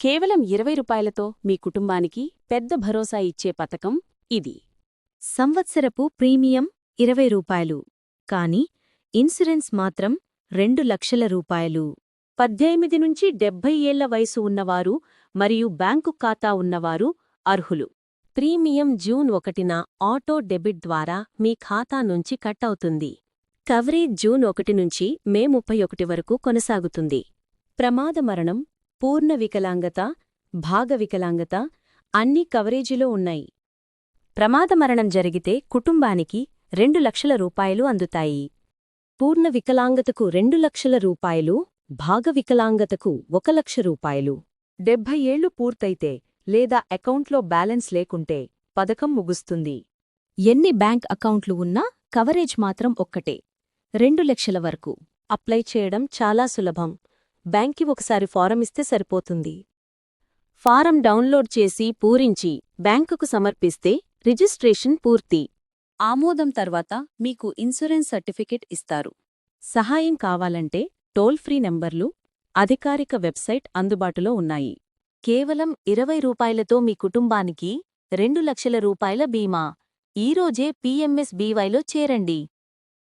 కేవలం ఇరవై రూపాయలతో మీ కుటుంబానికి పెద్ద భరోసా ఇచ్చే పథకం ఇది. సంవత్సరపు ప్రీమియం ఇరవై రూపాయలు. కాని ఇన్సూరెన్స్ మాత్రం రెండు లక్షల రూపాయలు. పద్దెనిమిది నుంచి డెబ్బై ఏళ్ళ వయసు ఉన్నవారు మరియు బ్యాంకు ఖాతా ఉన్నవారు అర్హులు. ప్రీమియం జూన్ ఒకటిన ఆటో డెబిట్ ద్వారా మీ ఖాతా నుంచి కట్ అవుతుంది. కవరేజ్ జూన్ ఒకటి నుంచి మే ముప్పై ఒకటి వరకు కొనసాగుతుంది. ప్రమాద మరణం పూర్ణ వికలాంగత భాగ వికలాంగత అన్నీ కవరేజీలో ఉన్నాయి. ప్రమాద మరణం జరిగితే కుటుంబానికి రెండు లక్షల రూపాయలు అందుతాయి. పూర్ణ వికలాంగతకు రెండు లక్షల రూపాయలు భాగ వికలాంగతకు ఒక లక్ష రూపాయలు. డెబ్భై ఏళ్ళు పూర్తయితే లేదా అకౌంట్లో బ్యాలెన్స్ లేకుంటే పథకం ముగుస్తుంది. ఎన్ని బ్యాంక్ అకౌంట్లు ఉన్నా కవరేజ్ మాత్రం ఒక్కటే. రెండు లక్షల వరకు అప్లై చేయడం చాలా సులభం. బ్యాంక్కి ఒకసారి ఫారం ఇస్తే సరిపోతుంది. ఫారం డౌన్లోడ్ చేసి పూరించి బ్యాంకుకు సమర్పిస్తే రిజిస్ట్రేషన్ పూర్తి. ఆమోదం తర్వాత మీకు ఇన్సూరెన్స్ సర్టిఫికెట్ ఇస్తారు. సహాయం కావాలంటే టోల్ ఫ్రీ నెంబర్లు అధికారిక వెబ్సైట్ అందుబాటులో ఉన్నాయి. కేవలం ఇరవై రూపాయలతో మీ కుటుంబానికి రెండు లక్షల రూపాయల బీమా. ఈరోజే పీఎంఎస్ బీవైలో చేరండి.